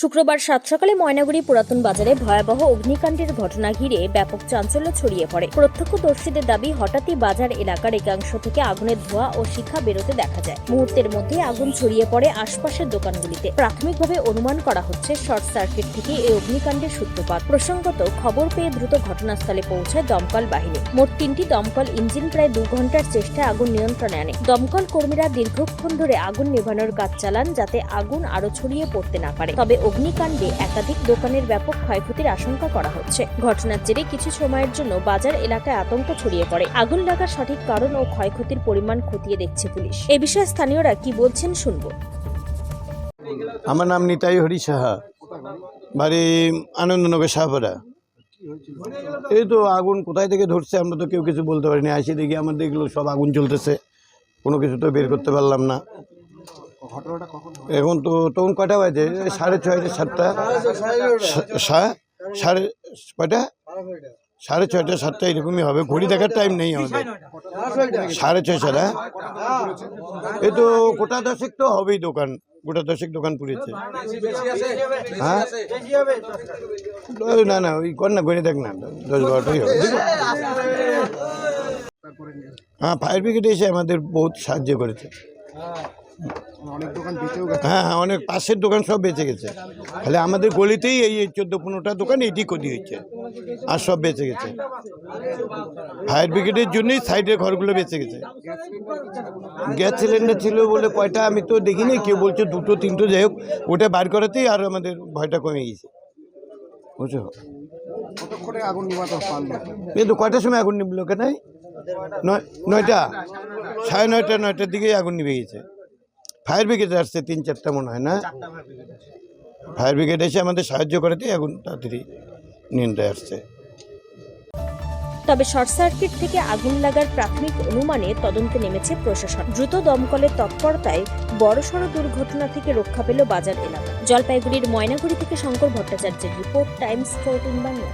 শুক্রবার সাত সকালে ময়নাগুড়ি পুরাতন বাজারে ভয়াবহ অগ্নিকাণ্ডের ঘটনা ঘিরে ব্যাপক চাঞ্চল্য ছড়িয়ে পড়ে। প্রত্যক্ষদর্শীদের দাবি, হঠাৎই বাজার এলাকার একাংশ থেকে আগুনের ধোঁয়া ও শিখা বেরোতে দেখা যায়। মুহূর্তের মধ্যে আগুন ছড়িয়ে পড়ে আশপাশের দোকানগুলিতে। প্রাথমিকভাবে অনুমান করা হচ্ছে, শর্ট সার্কিট থেকে এই অগ্নিকাণ্ডের সূত্রপাত। প্রসঙ্গত, খবর পেয়ে দ্রুত ঘটনাস্থলে পৌঁছায় দমকল বাহিনী। মোট তিনটি দমকল ইঞ্জিন প্রায় দু ঘণ্টার চেষ্টায় আগুন নিয়ন্ত্রণে আনে। দমকল কর্মীরা দীর্ঘক্ষণ ধরে আগুন নেভানোর কাজ চালান যাতে আগুন আরও ছড়িয়ে পড়তে না পারে। তবে অগ্নিকাণ্ডে একাধিক দোকানের ব্যাপক ক্ষয়ক্ষতির আশঙ্কা করা হচ্ছে। ঘটনার জেরে কিছু সময়ের জন্য বাজার এলাকায় আতঙ্ক ছড়িয়ে পড়ে। আগুন লাগার সঠিক কারণ ও ক্ষয়ক্ষতির পরিমাণ খতিয়ে দেখছে পুলিশ। এ বিষয়ে স্থানীয়রা কি বলছেন শুনব। আমার নাম নিতাই হরি সাহা। বাড়ি আনন্দনগর শাহপাড়া এই তো আগুন কোথায় থেকে ধরছে আমরা তো কেউ কিছু বলতে পারিনি। আসি দেখি আমার দেখল সব আগুন চলতেছে কোনো কিছু তো বের করতে পারলাম না। এখন তো তখন কয়টা বাজে? এই সাড়ে ছয়টা সাতটা। সা- সা- সাড়ে কয়টা? সাড়ে ছয়টা সাতটা এরকমই হবে। ঘড়ি দেখার টাইম নেই আমাদের। সাড়ে ছয় সাড়ে এই তো গোটা দশেক তো হবেই দোকান। গোটা দশেক দোকান পুড়েছে। হ্যাঁ? না না ওই কর না ঘড়ি দেখ না। দশ বারোটাই হবে। হ্যাঁ ফায়ার ব্রিগেড এসে আমাদের বহুত সাহায্য করেছে। হ্যাঁ হ্যাঁ অনেক পাশের দোকান সব বেঁচে গেছে। তাহলে আমাদের গলিতেই এই চোদ্দ পনেরোটা দোকান এটি ক্ষতি হয়েছে আর সব বেঁচে গেছে। ফায়ার ব্রিগেডের জন্যই সাইডের ঘরগুলো বেঁচে গেছে। গ্যাস সিলিন্ডার ছিল বলে কয়টা আমি তো দেখিনি কেউ বলছে দুটো তিনটো যাই হোক ওটা বার করাতেই আর আমাদের ভয়টা কমে গেছে। বুঝছ? কিন্তু কয়টার সময় আগুন নিবলো কেন? নয় নয়টা সাড়ে নয়টা নয়টার দিকেই আগুন নিভে গেছে। ফায়ার ব্রিগেড আসছে তিন চারটা মনে হয় না? ফায়ার ব্রিগেড এসে আমাদের সাহায্য করাতেই আগুন তাড়াতাড়ি নিয়ন্ত্রণে আসছে। তবে শর্ট সার্কিট থেকে আগুন লাগার প্রাথমিক অনুমানে তদন্তে নেমেছে প্রশাসন। দ্রুত দমকলের তৎপরতায় বড়সড় দুর্ঘটনা থেকে রক্ষা পেল বাজার এলাকা। জলপাইগুড়ির ময়নাগুড়ি থেকে শঙ্কর ভট্টাচার্যের রিপোর্ট টাইমস ফোরটিন বাংলা।